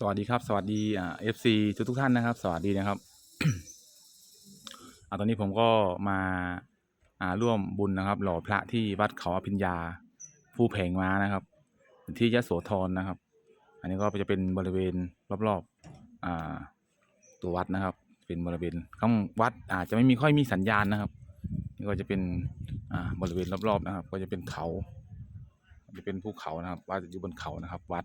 สวัสดีครับ สวัสดีอ่าเอฟซีทุกทุกท่านนะครับ สวัสดีนะครับอ่าตอนนี้ผมก็มาอ่าร่วมบุญนะครับ หล่อพระที่วัดเขาอภิญญาผู้แผงม้านะครับ ที่ยะโสธรนะครับ อันนี้ก็จะเป็นบริเวณรอบๆอ่าตัววัดนะครับ เป็นบริเวณข้างวัดอาจจะไม่มีค่อยมีสัญญาณนะครับนี่ก็จะเป็นอ่าบริเวณรอบๆนะครับ ก็จะเป็นเขา จะเป็นภูเขานะครับวัดอยู่บนเขานะครับ วัด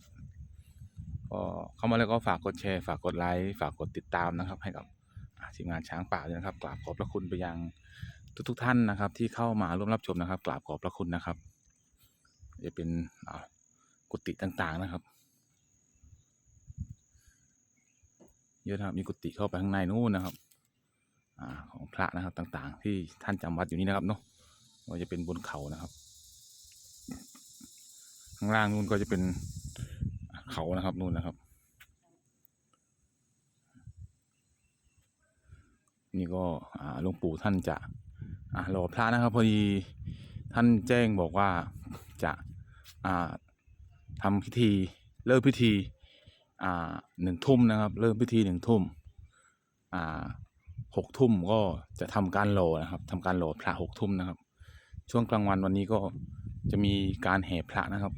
ก็เข้ามาแล้วก็ฝากกดแชร์ ฝากกดไลค์ฝากกดติดตามนะครับ ให้กับทีมงานช้างป่าด้วยนะครับกราบขอบพระคุณไปยังทุกๆท่านนะครับ ที่เข้ามาร่วมรับชมนะครับกราบขอบพระคุณนะครับ จะเป็นกุฏิต่างๆนะครับเยอะนะครับมีกุฏิเข้าไปข้างในนู่นนะครับอของพระนะครับต่างๆ ที่ท่านจำวัดอยู่นี่นะครับเนาะก็จะเป็นบนเขานะครับ ข้างล่างนู่นก็จะเป็น เขานะครับนู่นนะครับ นี่ก็หลวงปู่ท่านจะอ่ารอพระนะครับ พอดีท่านแจ้งบอกว่าจะอ่าทำพิธีเริ่มพิธีอ่าหนึ่งทุ่มนะครับ เริ่มพิธีหนึ่งทุ่มอ่าหกทุ่มก็จะทำการโหลนะครับทำการโหลพระหกทุ่มนะครับ ช่วงกลางวันวันนี้ก็จะมีการแห่พระนะครับ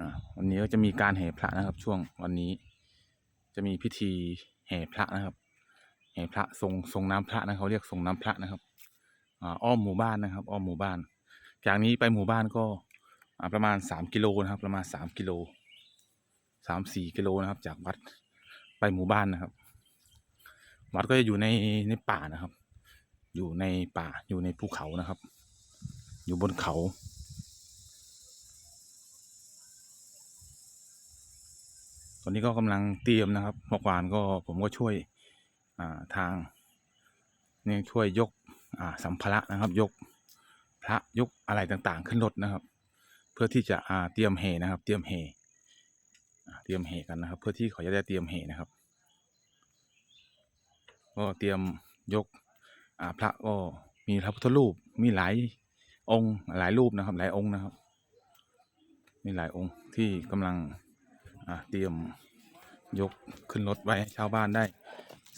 อ่า วันนี้ก็จะมีการแห่พระนะครับ ช่วงวันนี้ จะมีพิธีแห่พระนะครับ แห่พระทรงทรงน้ำพระนะเขาเรียกทรงน้ำพระนะครับอ้อมหมู่บ้านนะครับ อ้อมหมู่บ้าน จากนี้ไปหมู่บ้านก็ประมาณสามกิโลนะครับ ประมาณสามกิโลสามสี่กิโลนะครับ จากวัดไปหมู่บ้านนะครับ วัดก็จะอยู่ในในป่านะครับ อยู่ในป่าอยู่ในภูเขานะครับ อยู่บนเขา อนนี้ก็กำลังเตรียมนะครับเมื่อวานก็ผมก็ช่วยทางนี่ช่วยยกสัมภาระนะครับ ยกพระยกอะไรต่างๆ ขึ้นรถนะครับ เพื่อที่จะเตรียมเฮนะครับ เตรียมเฮเตรียมเฮกันนะครับ เพื่อที่เขาจะได้เตรียมเฮนะครับ ก็เตรียมยกพระก็มีพระพุทธรูปมีหลายองค์หลายรูปนะครับ หลายองค์นะครับ มีหลายองค์ที่กำลัง เตรียมยกขึ้นรถไว้ให้ชาวบ้านได้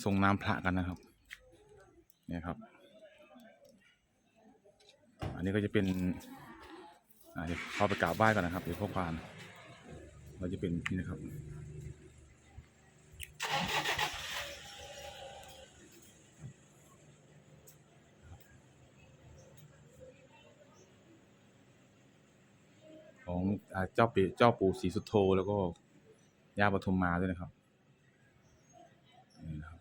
ส่งน้ำพระกันนะครับ เนี่ยครับ อันนี้ก็จะเป็นอ่าเดี๋ยวพอไปกราบไหว้ก่อนนะครับเดี๋ยวพวกควานเราจะเป็นนี่นะครับของอเจ้าปีเจ้าปู่ศรีสุโธแล้วก็ ย่าปทุมมาด้วยนะครับนี่นะครับ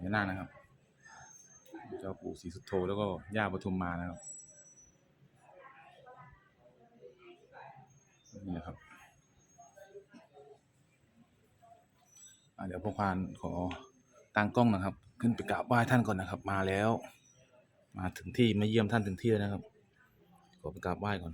นี่หน้านะครับ เจ้าปู่ศรีสุโธแล้วก็ย่าปทุมมานะครับ นี่นะครับเดี๋ยวพวกพานขอตั้งกล้องนะครับ ขึ้นไปกราบไหว้ท่านก่อนนะครับ มาแล้ว มาถึงที่มาเยี่ยมท่านถึงที่แล้วนะครับ ขอไปกราบไหว้ก่อน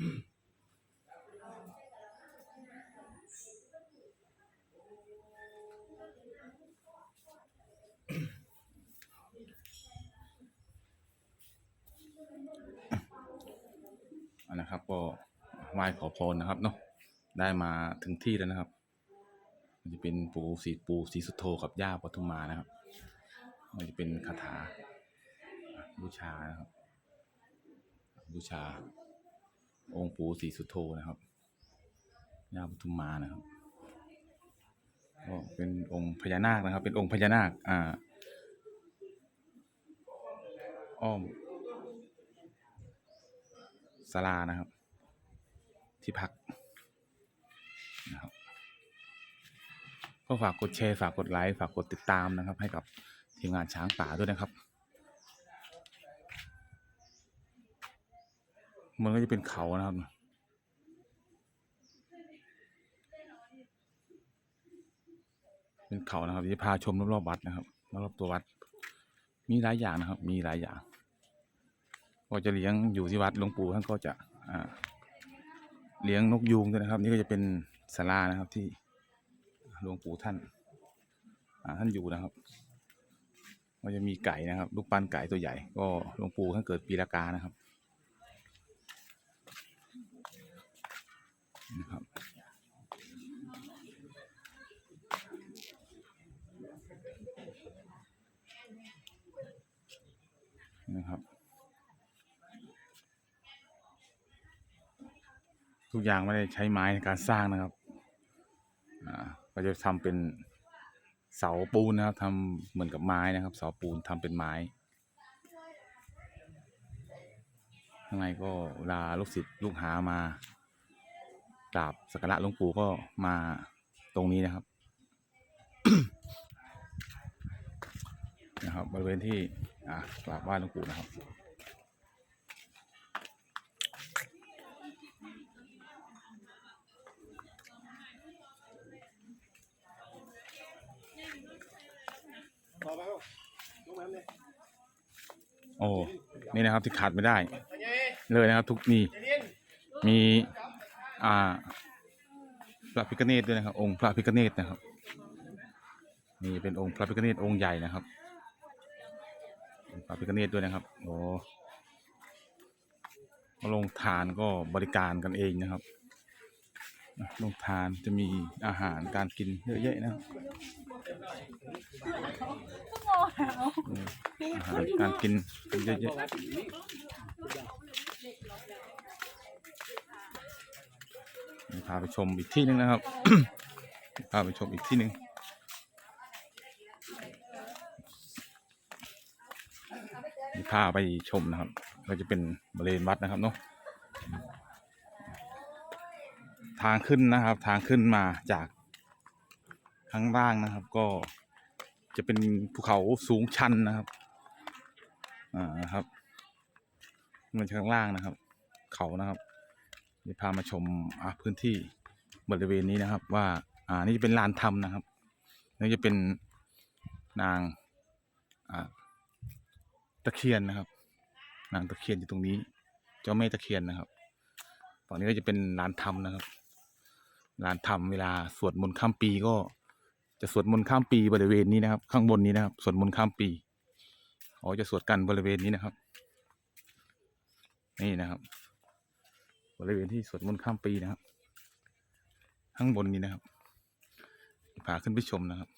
นนะครับก็ไหว้ขอพรนะครับเนาะได้มาถึงที่แล้วนะครับ มันจะเป็นปูสีปูสีสุโธกับย่าปทุมมานะครับ มันจะเป็นคาถาบูชานะครับบูชา องค์ปู่สีสุโธนะครับย่าปทุมมานะครับก็เป็นองค์พญานาคนะครับ เป็นองค์พญานาคอ่าอ้อมศาลานะครับ ที่พักนะครับก็ฝากกดแชร์ฝากกดไลค์ฝากกดติดตามนะครับ ให้กับทีมงานช้างป่าด้วยนะครับ มันก็จะเป็นเขานะครับ เป็นเขานะครับที่พาชมรอบๆวัดนะครับรอบๆตัววัด มีหลายอย่างนะครับ มีหลายอย่าง ก็จะเลี้ยงอยู่ที่วัดหลวงปู่ท่านก็จะอ่าเลี้ยงนกยูงด้วยนะครับ นี่ก็จะเป็นศาลานะครับที่หลวงปู่ท่านอ่าท่านอยู่นะครับก็จะมีไก่นะครับ ลูกปั้นไก่ตัวใหญ่ ก็หลวงปู่ท่านเกิดปีละกานะครับ ทุกอย่างไม่ได้ใช้ไม้ในการสร้างนะครับอ่าก็จะทำเป็นเสาปูนนะครับทำเหมือนกับไม้นะครับ เสาปูนทำเป็นไม้ข้างในก็เวลาลูกศิษย์ลูกหามากราบสักการะหลวงปู่ก็มาตรงนี้นะครับนะครับบริเวณที่อ่ากราบไหว้หลวงปู่นะครับ ต่อไปครับลงมาเลย โอ้นี่นะครับที่ขาดไม่ได้ เลยนะครับ ทุกนี่มีอ่าพระพิฆเนศด้วยนะครับ องค์พระพิฆเนศนะครับนี่เป็นองค์พระพิฆเนศองค์ใหญ่นะครับพระพิฆเนศด้วยนะครับโอ้มาลงทานก็บริการกันเองนะครับลงทานจะมีอาหารการกินเยอะแยะนะครับ อาหารการกินเยอะแยะพาไปชมอีกที่หนึ่งนะครับ พาไปชมอีกที่หนึ่งพาไปชมนะครับ ก็จะเป็นบริเวณวัดนะครับเนาะทางขึ้นนะครับ ทางขึ้นมาจาก ข้างล่างนะครับ ก็จะเป็นภูเขาสูงชันนะครับ อ่านะครับมันข้างล่างนะครับ เขานะครับเดี๋ยวพามาชมอะพื้นที่บริเวณนี้นะครับ ว่าอ่านี่จะเป็นลานธรรมนะครับนี่จะเป็นนางอ่าตะเคียนนะครับ นางตะเคียนอยู่ตรงนี้ เจ้าแม่ตะเคียนนะครับฝั่งนี้ก็จะเป็นลานธรรมนะครับลานธรรมเวลาสวดมนต์ข้ามปีก็ จะสวดมนต์ข้ามปีบริเวณนี้นะครับ ข้างบนนี้นะครับสวดมนต์ข้ามปีอ๋อจะสวดกันบริเวณนี้นะครับ นี่นะครับ บริเวณที่สวดมนต์ข้ามปีนะครับ ข้างบนนี้นะครับพาขึ้นไปชมนะครับ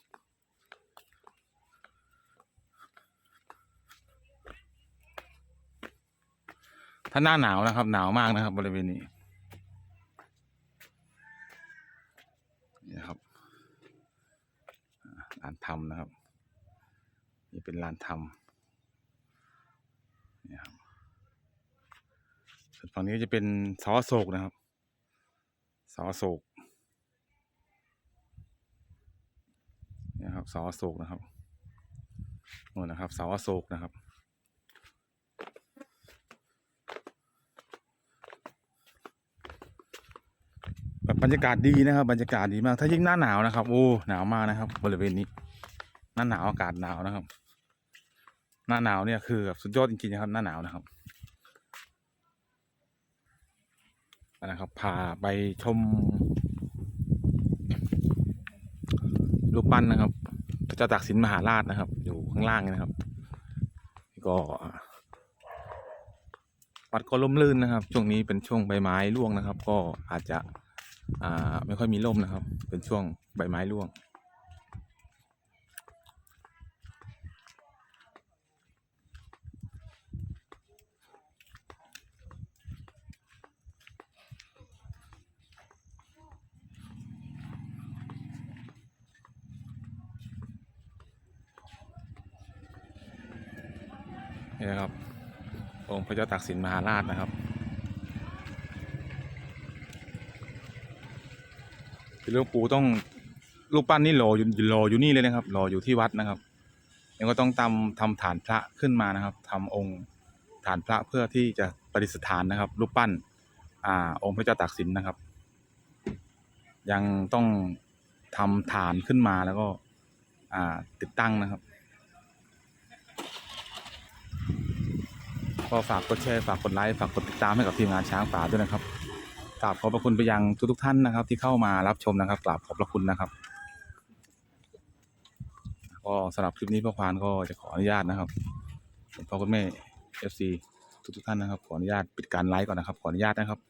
ถ้าหน้าหนาวนะครับ หนาวมากนะครับ บริเวณนี้นะครับ อ่าลานธรรมนะครับ นี่เป็นลานธรรมนี่ครับส่วนฝั่งนี้จะเป็นซอโศกนะครับเสาอโศกนี่นะครับเสาอโศกนะครับนู่นนะครับเสาอโศกนะครับแบบบรรยากาศดีนะครับ บรรยากาศดีมาก ถ้ายิ่งหน้าหนาวนะครับ โอ้ หนาวมากนะครับ บริเวณนี้ น้าหนาวอากาศหนาวนะครับ หน้าหนาวเนี่ยคือแบบสุดยอดจริงๆนะครับ หน้าหนาวนะครับนะครับพาไปชมรูปปั้นนะครับพระเจ้าตากสินมหาราชนะครับ อยู่ข้างล่างนะครับ ก็วัดก็ร่มรื่นนะครับ ช่วงนี้เป็นช่วงใบไม้ร่วงนะครับ ก็อาจจะอ่าไม่ค่อยมีร่มนะครับ เป็นช่วงใบไม้ร่วง นี่นะครับองค์พระเจ้าตากสินมหาราชนะครับหลวงปู่ต้องรูปปั้นนี่รออยู่รออยู่นี่เลยนะครับรออยู่ที่วัดนะครับยังก็ต้องทำทำฐานพระขึ้นมานะครับทำองค์ฐานพระเพื่อที่จะประดิษฐานนะครับ รูปปั้น อ่า องค์พระเจ้าตากสินนะครับ ยังต้องทำฐานขึ้นมาแล้วก็ อ่า ติดตั้งนะครับ ก็ฝากกดแชร์ฝากกดไลค์ฝากกดติดตามให้กับทีมงานช้างป่าด้วยนะครับกราบขอบพระคุณไปยังทุกทุกๆท่านนะครับ ที่เข้ามารับชมนะครับกราบขอบพระคุณนะครับก็สำหรับคลิปนี้พ่อควานก็จะขออนุญาตนะครับพ่อคุณแม่ FC ทุกทุกๆท่านนะครับ ขออนุญาตปิดการไลฟ์ก่อนนะครับ ขออนุญาตนะครับ